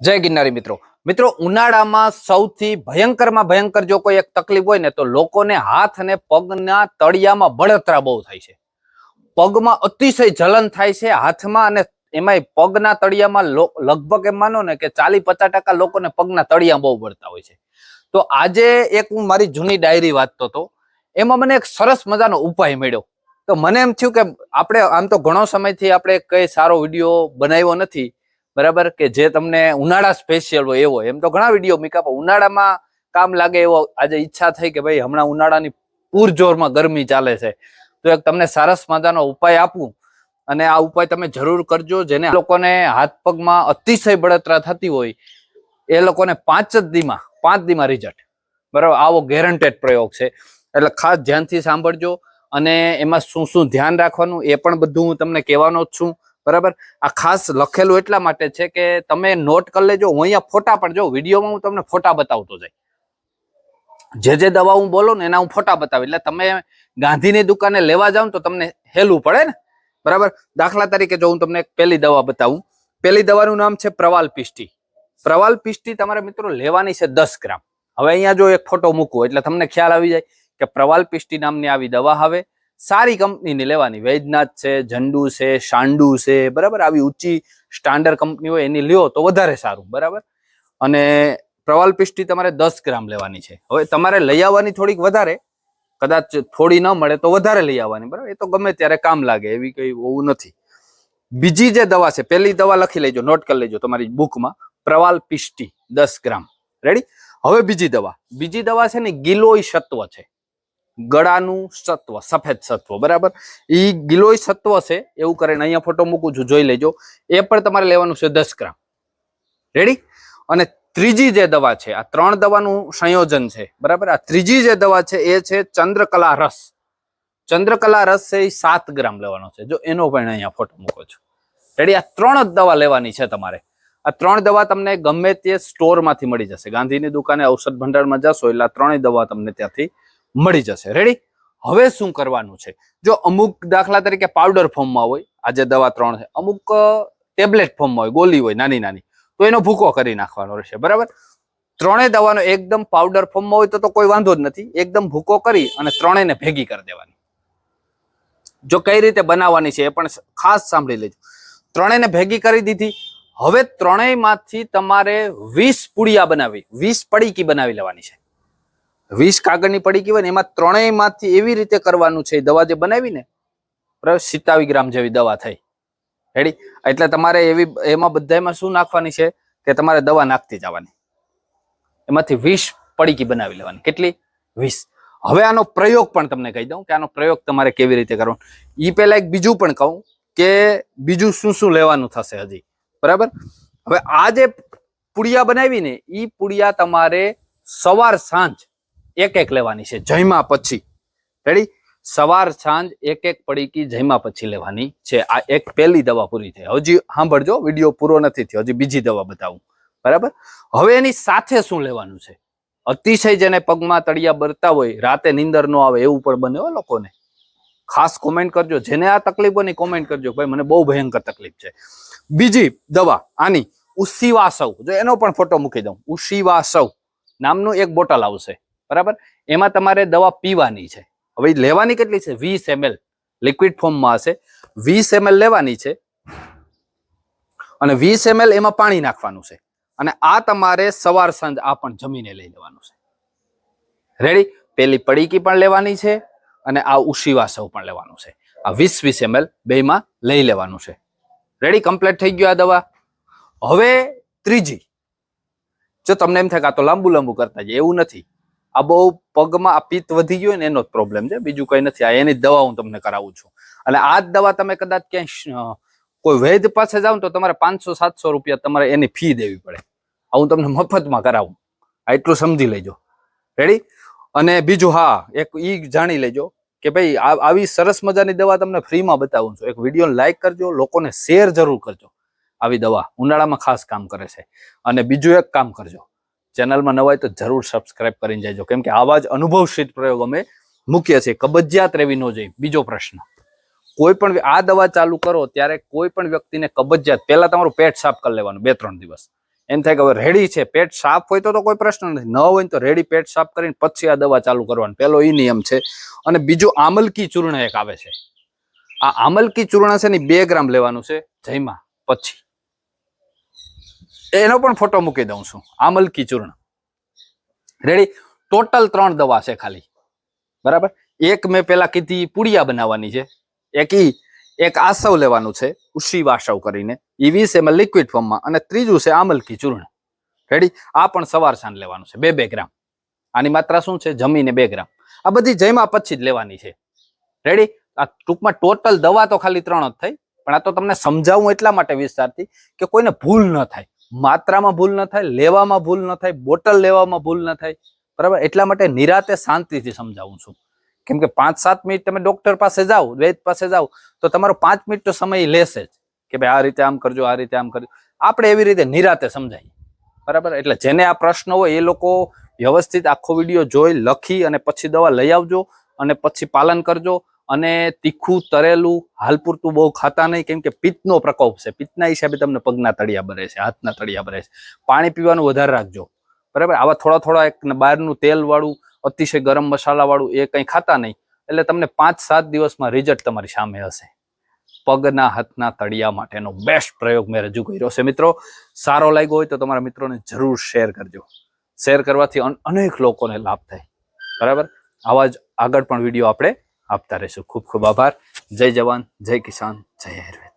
જય ગિરનારી મિત્રો. મિત્રો, ઉનાળામાં સૌથી ભયંકરમાં ભયંકર જો કોઈ એક તકલીફ હોય ને તો લોકોને હાથ અને પગના તળિયામાં બળતરા બહુ થાય છે. પગમાં અતિશય જલન થાય છે, હાથમાં અને એમાંય પગના તળિયામાં લગભગ એમ માનો ને કે ચાલી પચાસ ટકા લોકોને પગના તળિયા બહુ બળતા હોય છે. તો આજે એક હું મારી જૂની ડાયરી વાંચતો હતો. એમાં મને એક સરસ મજાનો ઉપાય મળ્યો. તો મને એમ થયું કે આપણે આમ તો ઘણો સમયથી આપણે કઈ સારો વીડિયો બનાવ્યો નથી. બરાબર? કે જે તમને ઉનાળા સ્પેશિયલ હોય એવો એમ તો ઘણા વીડિયો મીકા ઉનાળામાં કામ લાગે એવો આજે ઈચ્છા થઈ કે ભાઈ હમણાં ઉનાળાની પૂરજોરમાં ગરમી ચાલે છે. તો એક તમને સરસ મજાનો ઉપાય આપું, અને આ ઉપાય તમે જરૂર કરજો, જેને લોકોને હાથ પગમાં અતિશય બળતરા થતી હોય, એ લોકોને પાંચ જ દીમાં, પાંચ દીમાં રિઝલ્ટ બરાબર? આવો ગેરંટેડ પ્રયોગ છે. એટલે ખાસ ધ્યાનથી સાંભળજો, અને એમાં શું શું ધ્યાન રાખવાનું, એ પણ બધું હું તમને કહેવાનો જ છું. બરાબર? આ ખાસ લખેલું એટલા માટે છે કે તમે નોટ કરી લેજો. હું અહીંયા ફોટા પણ જો વિડીયોમાં હું તમને ફોટા બતાવતો જાય જે જે દવા હું બોલું ને એના હું ફોટા બતાવી એટલે તમે ગાંધીની દુકાને લેવા જાવ તો તમને હેલું પડે ને? બરાબર? દાખલા તરીકે જો હું તમને પેલી દવા બતાવું. પહેલી દવાનું નામ છે પ્રવાલ પિષ્ટી. પ્રવાલ પિષ્ટી તમારે મિત્રો લેવાની છે દસ ગ્રામ. હવે અહીંયા જો એક ફોટો મૂકવો, એટલે તમને ખ્યાલ આવી જાય કે પ્રવાલ પિષ્ટી નામની આવી દવા હવે સારી કંપનીની લેવાની. વૈજનાથ છે, ઝંડુ છે, શાંડુ છે, બરાબર? આવી ઊંચી સ્ટાન્ડર્ડ કંપની હોય એની લ્યો તો વધારે સારું, બરાબર? અને પ્રવાલ પિસ્ટી તમારે દસ ગ્રામ લેવાની છે. હવે તમારે લઈ આવવાની થોડીક વધારે. કદાચ થોડી ન મળે તો વધારે લઈ આવવાની, બરાબર? એ તો ગમે ત્યારે કામ લાગે, એવી કઈ હોવું નથી. બીજી જે દવા છે, પહેલી દવા લખી લેજો નોટ કરી લેજો તમારી બુકમાં પ્રવાલ પિસ્ટી દસ ગ્રામ. રેડી હવે બીજી દવા. બીજી દવા છે ને, ગિલોય સત્વ છે. ગળાનું સત્વ, સફેદ સત્વ, બરાબર? ઈ ગિલોય સત્વ છે, એવું કરીને અહીંયા ફોટો મૂકું છું, જોઈ લેજો. એ પણ તમારે લેવાનું છે દસ ગ્રામ. રેડી અને ત્રીજી જે દવા છે, આ ત્રણ દવાનું સંયોજન છે, બરાબર? આ ત્રીજી જે દવા છે, એ છે ચંદ્રકલા રસ. ચંદ્રકલા રસ છે, એ સાત ગ્રામ લેવાનો છે. જો એનો પણ અહીંયા ફોટો મૂકો છો. રેડી આ ત્રણ જ દવા લેવાની છે તમારે. આ ત્રણ દવા તમને ગમે તે સ્ટોરમાંથી મળી જશે. ગાંધીની દુકાને ઔષધ ભંડારમાં જશો એટલે આ ત્રણેય દવા તમને ત્યાંથી મળી જશે. રેડી હવે શું કરવાનું છે? જો અમુક દાખલા તરીકે પાવડર ફોર્મમાં હોય આજે દવા ત્રણ છે, અમુક ટેબ્લેટ ફોર્મમાં હોય, ગોલી હોય, નાની નાની, તો એનો ભૂકો કરી નાખવાનો રહેશે, બરાબર? ત્રણેય દવાનો એકદમ પાવડર ફોર્મમાં હોય તો કોઈ વાંધો જ નથી, એકદમ ભૂકો કરી અને ત્રણેયને ભેગી કરી દેવાની. જો કઈ રીતે બનાવવાની છે એ પણ ખાસ સાંભળી લેજો. ત્રણેયને ભેગી કરી દીધી. હવે ત્રણેયમાંથી તમારે વીસ પુડિયા બનાવી, વીસ પડીકી બનાવી લેવાની છે. વીસ કાગળની પડીકી હોય ને, એમાં ત્રણેયમાંથી એવી રીતે કરવાનું છે દવા જે બનાવી ને સિત્તાવી ગ્રામ જેવી દવા થઈ. રેડી એટલે તમારે એવી, એમાં બધામાં શું નાખવાની છે? કે તમારે દવા નાખતી જવાની. એમાંથી વીસ પડીકી બનાવી લેવાની. કેટલી? વીસ હવે આનો પ્રયોગ પણ તમને કહી દઉં કે આનો પ્રયોગ તમારે કેવી રીતે કરવાનો એ પહેલા એક બીજું પણ કહું કે બીજું શું શું લેવાનું થશે હજી. બરાબર? હવે આ જે પુડિયા બનાવી ને એ પુડિયા તમારે સવાર સાંજ એક એક લેવાની છે, જયમાં પછી. રેડી સવાર, સાંજ, એક એક પડીકી જયમાં પછી લેવાની છે. આ એક પહેલી દવા પૂરી થઈ. હજી સાંભળજો, વીડિયો પૂરો નથી થયો. હજી બીજી દવા બતાવું. બરાબર? હવે એની સાથે શું લેવાનું છે? અતિશય જેને પગમાં તળિયા બરતા હોય, રાતે નીંદર ન આવે એવું પણ બને હોય લોકોને. ખાસ કોમેન્ટ કરજો. જેને આ તકલીફ હોય કોમેન્ટ કરજો ભાઈ, મને બહુ ભયંકર તકલીફ છે. બીજી દવા, આની ઉસીવાસવ જો એનો પણ ફોટો મૂકી દઉં. ઉસીવાસવ નામનું એક બોટલ આવશે. બરાબર? એમાં તમારે દવા પીવાની છે. હવે લેવાની કેટલી છે? વીસ એમએલ લિક્વિડ ફોર્મમાં હશે. વીસ એમએલ લેવાની છે અને વીસ એમએલ એમાં પાણી નાખવાનું છે. અને આ તમારે સવાર સાંજ આ પણ જમીને લઈ લેવાનું છે. રેડી પેલી પડીકી પણ લેવાની છે અને આ ઉશીવાસવ પણ લેવાનું છે. આ વીસ વીસ એમએલ બેમાં લઈ લેવાનું છે. રેડી કમ્પ્લીટ થઈ ગયું આ દવા. હવે ત્રીજી. જો તમને એમ થાય તો લાંબુ લાંબુ કરતા જાય એવું નથી. આ બહુ પગમાં આ પિત્ત વધી ગયું ને, એનો જ પ્રોબ્લેમ છે. બીજું કઈ નથી. આ એની દવા હું તમને કરાવું છું. અને આ જ દવા તમે કદાચ ક્યાંય કોઈ વૈદ પાસે જાવ તો તમારે પાંચસો, સાતસો રૂપિયા તમારે એની ફી દેવી પડે. હું તમને મફતમાં કરાવું. આ એટલું સમજી લેજો. રેડી અને બીજું હા, એક ઈ જાણી લેજો કે ભાઈ આવી સરસ મજાની દવા તમને ફ્રીમાં બતાવું છું. એક વીડિયો લાઈક કરજો, લોકોને શેર જરૂર કરજો. આવી દવા ઉનાળામાં ખાસ કામ કરે છે. અને બીજું એક કામ કરજો. ચેનલમાં નવા હોય તો જરૂર સબસ્ક્રાઇબ કરીને જજો. કેમ કે આવા જ અનુભવશીત પ્રયોગ અમે મૂકીએ છીએ. કબજિયાત રહેવી ન જોઈએ. બીજો પ્રશ્ન. કોઈ પણ આ દવા ચાલુ કરો ત્યારે કોઈ પણ વ્યક્તિને કબજિયાત પહેલા તમારું પેટ સાફ કરી લેવાનું બે ત્રણ દિવસ. એમ થાય કે હવે રેડી છે. પેટ સાફ હોય તો કોઈ પ્રશ્ન નથી. ન હોય તો રેડી પેટ સાફ કરીને પછી આ દવા ચાલુ કરવાનું. પેલો એ નિયમ છે. અને બીજું આમલકી ચૂર્ણ એક આવે છે. આ આમલકી ચૂર્ણ છે ને બે ગ્રામ લેવાનું છે. જયમાં. પછી. એનો પણ ફોટો મૂકી દઉં છું. આમલકી ચૂર્ણ. રેડી ટોટલ ત્રણ દવા છે ખાલી. બરાબર? એક મેં પેલા કીધી પુડિયા બનાવવાની છે. એક ઈ, એક આસવ લેવાનું છે, ઉશી વાસવ કરીને. ઈ વીસ એમાં લિક્વિડ ફોર્મમાં અને ત્રીજું છે આમલકી ચૂર્ણ. રેડી આ પણ સવાર સાંજ લેવાનું છે. બે બે ગ્રામ. આની માત્રા શું છે? જમીને બે ગ્રામ. આ બધી જયમાં પછી જ લેવાની છે. રેડી આ ટૂંકમાં ટોટલ દવા તો ખાલી ત્રણ જ થઈ. પણ આ તો તમને સમજાવું એટલા માટે વિસ્તારથી કે કોઈને ભૂલ ન થાય. માત્રામાં ભૂલ ન થાય, લેવામાં ભૂલ ન થાય, બોટલ લેવામાં ભૂલ ન થાય. બરાબર? એટલા માટે નિરાતે શાંતિથી સમજાવું છું. કેમ કે પાંચ સાત મિનિટ તમે ડોક્ટર પાસે જાઓ, વૈદ પાસે જાઓ, તો તમારો પાંચ મિનિટ તો સમય લેશે જ. કે ભાઈ આ રીતે આમ કરજો, આ રીતે આમ કરજો. આપણે એવી રીતે નિરાતે સમજાવીએ બરાબર? એટલે જેને આ પ્રશ્ન હોય, એ લોકો વ્યવસ્થિત આખો વીડિયો જોઈ, લખી અને પછી દવા લઈ આવજો અને પછી પાલન કરજો. અને તીખું, તરેલું, હાલ પૂરતું બહુ ખાતા નહીં, કેમ કે પિત્તનો પ્રકોપ છે. પિત્તના હિસાબે તમને પગના તળિયા ભરે છે, હાથના તળિયા ભરે છે. પાણી પીવાનું વધારે રાખજો. બરાબર? આવા થોડા થોડા એક બહારનું તેલવાળું, અતિશય ગરમ મસાલાવાળું એ કંઈ ખાતા નહીં, એટલે તમને પાંચ સાત દિવસમાં રિઝલ્ટ તમારી સામે હશે. પગના, હાથના તળિયા માટેનો બેસ્ટ પ્રયોગ મેં રજૂ કર્યો છે. મિત્રો, સારો લાગ્યો હોય તો તમારા મિત્રોને જરૂર શેર કરજો. શેર કરવાથી અનેક લોકોને લાભ થાય. બરાબર? આવા જ આગળ પણ વીડિયો આપણે આપતા રહેશું. ખૂબ ખૂબ આભાર. જય જવાન જય કિસાન જય આયુર્વેદ